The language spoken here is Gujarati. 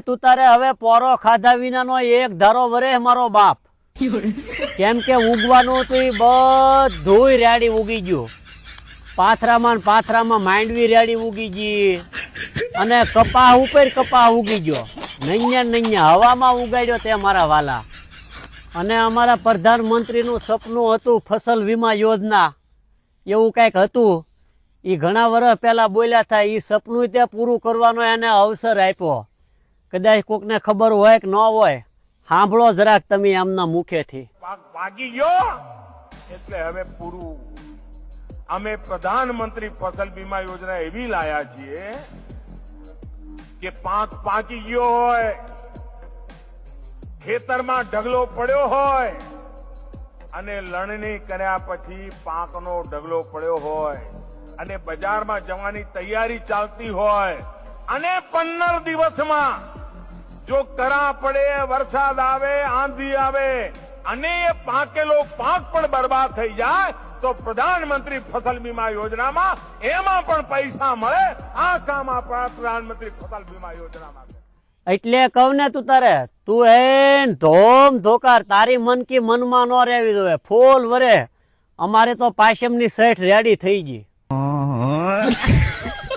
તું તારે હવે પોરો ખાધા વિનાનો એક ધારો વરે મારો બાપ. કેમ કે ઉગવાનું તો ઈ બધુંય રેડી ઉગી ગયું. પાથરામાં પાથરામાં માંડવી રેડી ઉગી ગઈ. અને કપાહ ઉપર કપાહ ઉગી ગયો. નૈયા નૈયા હવામાં ઉગાડ્યો તે મારા વાલા. અને અમારા પ્રધાનમંત્રીનું સપનું હતું ફસલ વીમા યોજના. એવું કંઈક હતું. એ ઘણા વર્ષ પહેલાં બોલ્યા હતા એ સપનું તે પૂરું કરવાનો એને અવસર આપ્યો. કદાચ કોકને ખબર હોય કે ન હોય, સાંભળો જરાક તમે એમના મુખેથી. પાકી ગયો? એટલે હવે પૂરું, અમે પ્રધાનમંત્રી ફસલ બીમા યોજના એવી લાયા છીએ કે પાક પાકી ગયો હોય, ખેતરમાં ઢગલો પડ્યો હોય, અને લણણી કર્યા પછી પાકનો ઢગલો પડ્યો હોય, અને બજારમાં જવાની તૈયારી ચાલતી હોય, અને પંદર દિવસમાં જો કરા પડે વરસાદ આવે આંધી આવે અને એ પાકેલો પાક પણ બરબાદ થઈ જાય તો પ્રધાનમંત્રી ફસલ બીમા યોજનામાં એમાં પણ પૈસા મળે. આ કામ આપણા પ્રધાનમંત્રી ફસલ બીમા યોજનામાં એટલે કહું ને તું તારે તું હે ધોમ ધોકાર તારી મન કી મનમાં ન રહેવી જોઈએ. ફૂલ વરે. અમારે તો પાશમની સેઠ રેડી થઈ ગઈ.